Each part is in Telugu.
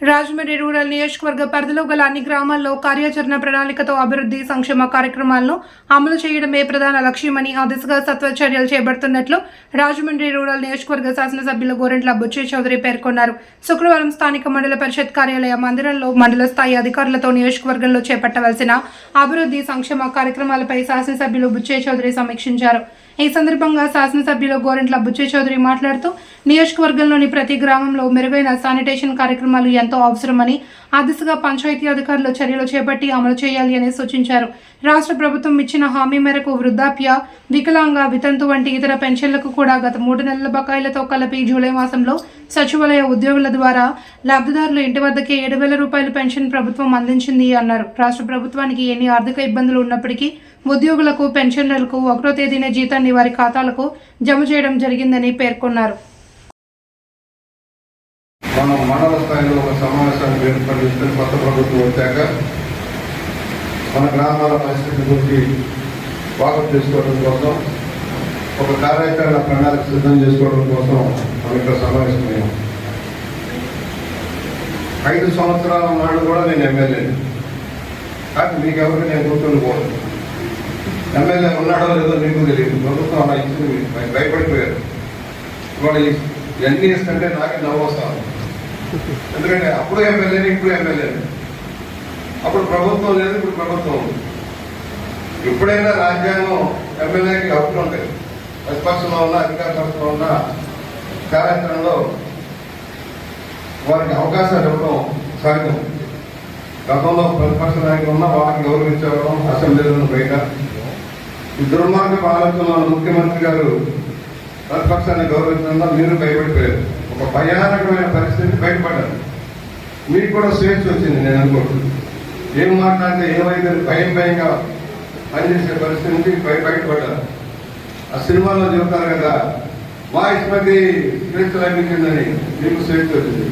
రాజమండ్రి రూరల్ నియోజకవర్గ పరిధిలో గల అన్ని గ్రామాల్లో కార్యాచరణ ప్రణాళికతో అభివృద్ధి సంక్షేమ కార్యక్రమాలను అమలు చేయడమే ప్రధాన లక్ష్యమని ఆ దిశగా సత్వ చర్యలు చేపడుతున్నట్లు రాజమండ్రి రూరల్ నియోజకవర్గ శాసనసభ్యులు గోరెంట్ల బుచ్చే చౌదరి పేర్కొన్నారు. శుక్రవారం స్థానిక మండల పరిషత్ కార్యాలయ మందిరంలో మండల స్థాయి అధికారులతో నియోజకవర్గంలో చేపట్టవలసిన అభివృద్ధి సంక్షేమ కార్యక్రమాలపై శాసనసభ్యులు బుచ్చే చౌదరి సమీక్షించారు. ఈ సందర్భంగా శాసనసభ్యులు గోరెంట్ల బుచ్చే చౌదరి మాట్లాడుతూ నియోజకవర్గంలోని ప్రతి గ్రామంలో మెరుగైన శానిటేషన్ కార్యక్రమాలు ఎంతో అవసరమని ఆ దిశగా పంచాయతీ అధికారులు చర్యలు చేపట్టి అమలు చేయాలి అని సూచించారు. రాష్ట్ర ప్రభుత్వం ఇచ్చిన హామీ మేరకు వృద్ధాప్య వికలాంగ వితంతు వంటి ఇతర పెన్షన్లకు కూడా గత మూడు నెలల బకాయిలతో కలిపి జూలై మాసంలో సచివాలయ ఉద్యోగుల ద్వారా లబ్ధిదారుల ఇంటి వద్దకే ఏడు వేల రూపాయల పెన్షన్ ప్రభుత్వం అందించింది అన్నారు. రాష్ట్ర ప్రభుత్వానికి ఎన్ని ఆర్థిక ఇబ్బందులు ఉన్నప్పటికీ ఉద్యోగులకు పెన్షనర్లకు ఒకటో తేదీన జీతాన్ని వారి ఖాతాలకు జమ చేయడం జరిగిందని పేర్కొన్నారు. మనం మండల స్థాయిలో ఒక సమావేశాన్ని ఏర్పాటు కొత్త ప్రభుత్వం వచ్చాక మన గ్రామాల పరిస్థితి గురించి వాకప్ చేసుకోవడం కోసం ఒక కార్యాచరణ ప్రణాళిక సిద్ధం చేసుకోవడం కోసం మనం ఇక్కడ ఐదు సంవత్సరాల నాడు కూడా నేను ఎమ్మెల్యేని కానీ మీకు ఎవరికి నేను గుర్తుండిపోను ఎమ్మెల్యే ఉన్నాడో లేదో మీకు తెలియదు. ప్రభుత్వం అలా ఇచ్చింది భయపడిపోయారు. ఇవాళ ఈ- ఇవన్నీ ఇస్తుంటే నాకే నవ్వు వస్తాను ఎందుకంటే అప్పుడు ఎమ్మెల్యేని ఇప్పుడు ఎమ్మెల్యేని. అప్పుడు ప్రభుత్వం లేదు ఇప్పుడు ప్రభుత్వం ఉంది. ఎప్పుడైనా రాజ్యాంగం ఎమ్మెల్యేకి హక్కులు ఉంటాయి. ప్రతిపక్షంలో ఉన్న అధికార పక్షంలో ఉన్నా కార్యక్రమంలో వారికి అవకాశాలు ఇవ్వడం సహజం గతంలో ప్రతిపక్ష నాయకులు ఉన్న వాళ్ళకి గౌరవించడం అసెంబ్లీలను బయట. ఈ దుర్మార్గపు ఆలోచన ముఖ్యమంత్రి గారు ప్రతిపక్షాన్ని గౌరవించడంలో మీరు భయపడిపోయారు. ఒక భయానకమైన పరిస్థితి బయటపడ్డారు. మీకు కూడా స్వేచ్ఛ వచ్చింది నేను అనుకుంటున్నాను. ఏం మాట్లాడితే ఏమైతే భయం భయంగా పనిచేసే పరిస్థితి నుంచి బయటపడ్డారు. ఆ సినిమాలో చెబుతారు కదా వాయిస్ మధ్య స్వేచ్ఛ లభించిందని మీకు స్వేచ్ఛ వచ్చింది.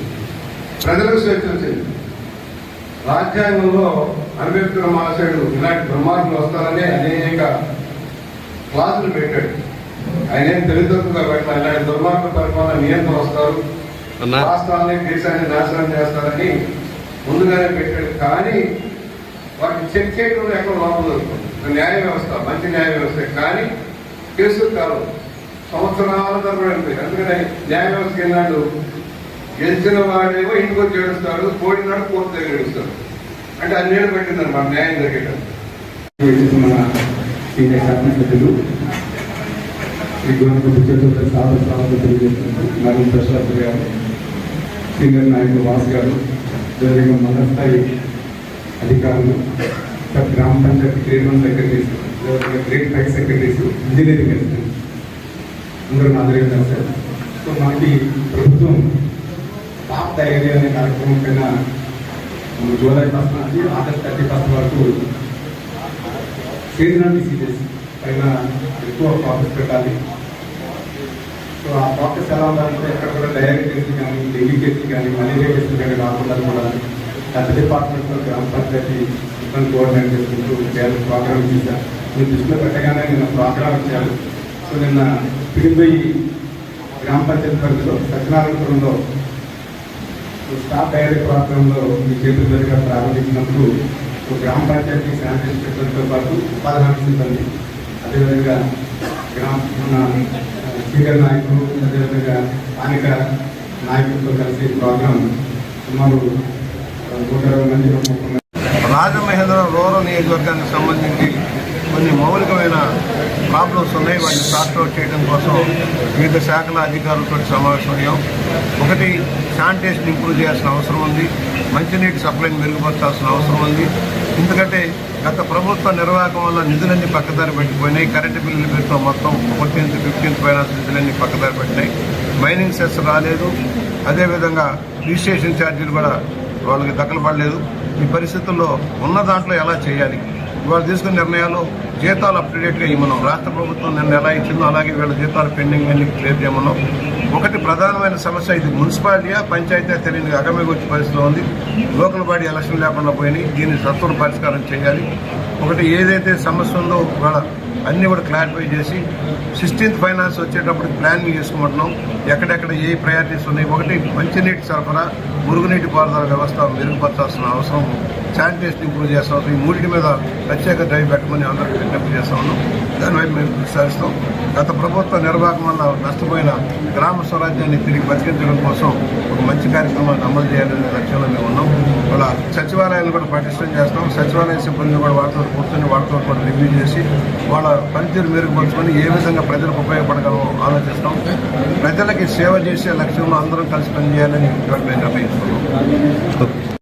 ప్రజలకు స్వేచ్ఛ వచ్చింది. రాజ్యాంగంలో అంబేద్కర్ మహాశయుడు ఇలాంటి బ్రహ్మాండలు వస్తారని అనేక క్లాసులు పెట్టాడు. ఆయన ఏం తెలివితక్కువగా పెట్టిన ఇలాంటి దుర్మార్గ పరిపాలన నియంత్రణ వస్తారు. రాష్ట్రాన్ని దేశాన్ని నాశనం చేస్తారని ముందుగానే పెట్టాడు. కానీ వాటిని చెక్ చేయడం ఎక్కడ లోపం దొరుకుతుంది. ఒక న్యాయ వ్యవస్థ మంచి న్యాయ వ్యవస్థ. కానీ కేసులు కాదు సంవత్సరాల తరబడి ఉంటాయి అందుకని న్యాయ వ్యవస్థ గెలిచిన వాడేమో ఇంటికి వచ్చి ఏడుస్తాడు పోయినాడు కోర్టు దగ్గర ఏడుస్తాడు అంటే అన్నేళ్ళు పెట్టింది మన న్యాయం జరిగేటప్పుడు మన సీనియర్ శ్రీ గోవింద బుద్ధేశ్వర సాధన సాధన తెలియజేస్తున్నారు ప్రశాంత్ గారు సీనియర్ నాయకులు వాస్ గారు జరిగిన మండల స్థాయి అధికారులు గ్రామ panchayat chairman secretaries grade five secretaries engineering assistants అందరూ హాజరైన సార్ సో మనకి ప్రభుత్వం టాప్ డైరీ అనే కార్యక్రమం పైన మన జూలై ఫస్ట్ నుంచి ఆగస్ట్ థర్టీ ఫస్ట్ వరకు సీజనల్ డిసీజెస్ పైన ఎక్కువ ఫోకస్ పెట్టాలి. సో ఆ ఫోకస్ ఎలా ఉండాలంటే ఎక్కడ కూడా డైరీ కేసులు కానీ డెంగ్యూ కేసులు కానీ మలేరియా కేసులు కానీ రాకుండా కూడా పెద్ద డిపార్ట్మెంట్లో గ్రామ పంచాయతీ ఇబ్బంది కోఆర్డినేట్ చేసుకుంటూ చేయాలి ప్రోగ్రామ్ చేశారు. మీరు దృష్టిలో పెట్టగానే నిన్న ప్రోగ్రామ్ ఇచ్చారు సో నిన్న పిడిపోయి గ్రామ పంచాయతీ పరిధిలో సత్యనారాయణపురంలో స్టాఫ్ డైరెక్టర్ ప్రోగ్రాంలో మీ చేతుల మీదుగా ప్రారంభించినప్పుడు ఒక గ్రామ పంచాయతీ శానిటైజ్ చేయడంతో పాటు ఉపాధి హామీ సిబ్బంది అదేవిధంగా గ్రామ స్పీకర్ నాయకులు అదేవిధంగా స్థానిక నాయకులతో కలిసి ప్రోగ్రాం సుమారు నూట ఇరవై మంది నూట మంది రాజమహేంద్రం రూరల్ నియోజకవర్గానికి సంబంధించి కొన్ని మౌలికమైన ప్రాబ్లమ్స్ ఉన్నాయి. వాటిని సార్ట్అవుట్ చేయడం కోసం వివిధ శాఖల అధికారులతో సమావేశం అయ్యాం. ఒకటి శానిటేషన్ ఇంప్రూవ్ చేయాల్సిన అవసరం ఉంది. మంచినీటి సప్లైని మెరుగుపరచాల్సిన అవసరం ఉంది. ఎందుకంటే గత ప్రభుత్వ నిర్వాహకం వల్ల నిధులన్నీ పక్కదారి పెట్టిపోయినాయి. కరెంటు బిల్లుల పేరుతో మొత్తం ఫోర్టీన్త్ ఫిఫ్టీన్త్ ఫైనాన్స్ నిధులన్నీ పక్కదారి పెట్టినాయి. మైనింగ్ సెస్ రాలేదు. అదేవిధంగా రిజిస్ట్రేషన్ ఛార్జీలు కూడా వాళ్ళకి దక్కలు పడలేదు ఈ పరిస్థితుల్లో ఉన్న దాంట్లో ఎలా చేయాలి? ఇవాళ తీసుకున్న నిర్ణయాలు జీతాలు అప్డేట్గా ఇవ్వమన్నాం. రాష్ట్ర ప్రభుత్వం నిన్న ఎలా ఇచ్చిందో అలాగే వీళ్ళ జీతాలు పెండింగ్ అన్ని క్లియర్ చేయమన్నాం. ఒకటి ప్రధానమైన సమస్య ఇది. మున్సిపాలిటీయా పంచాయతీ తెలియని అగమ్య వచ్చే పరిస్థితిలో ఉంది. లోకల్ బాడీ ఎలక్షన్ లేకుండా పోయినాయి. దీన్ని సత్వర పరిష్కారం చేయాలి. ఒకటి ఏదైతే సమస్య ఉందో వాళ్ళ అన్నీ కూడా క్లారిఫై చేసి సిక్స్టీన్త్ ఫైనాన్స్ వచ్చేటప్పుడు ప్లానింగ్ చేసుకుంటున్నాం ఎక్కడెక్కడ ఏ ప్రయారిటీస్ ఉన్నాయి? ఒకటి మంచినీటి సరఫరా మురుగునీటి పారుదల వ్యవస్థ మెరుగుపరచాల్సిన అవసరం శానిటేషన్ ఇంప్రూవ్ చేస్తాం. ఈ మూడింటి మీద ప్రత్యేక డ్రైవ్ పెట్టమని అందరికీ విజ్ఞప్తి చేస్తా ఉన్నాం. దానివైపు మేము కృషి గత ప్రభుత్వ నిర్వాహకం వల్ల నష్టపోయిన గ్రామ స్వరాజ్యాన్ని తిరిగి బతికించడం కోసం ఒక మంచి కార్యక్రమాన్ని అమలు చేయాలనే లక్ష్యంలో మేము ఉన్నాం. వాళ్ళ సచివాలయాలను కూడా పటిష్టం చేస్తాం. సచివాలయ సిబ్బందిని కూడా వాళ్ళతో కూర్చొని వాళ్ళతో కూడా రివ్యూ చేసి వాళ్ళ పనితీరు మెరుగుపరుచుకొని ఏ విధంగా ప్రజలకు ఉపయోగపడగలమో ఆలోచిస్తాం. ప్రజలకి సేవ చేసే లక్ష్యంలో అందరం కలిసి పనిచేయాలని మేము నిర్ణయించుకున్నాం.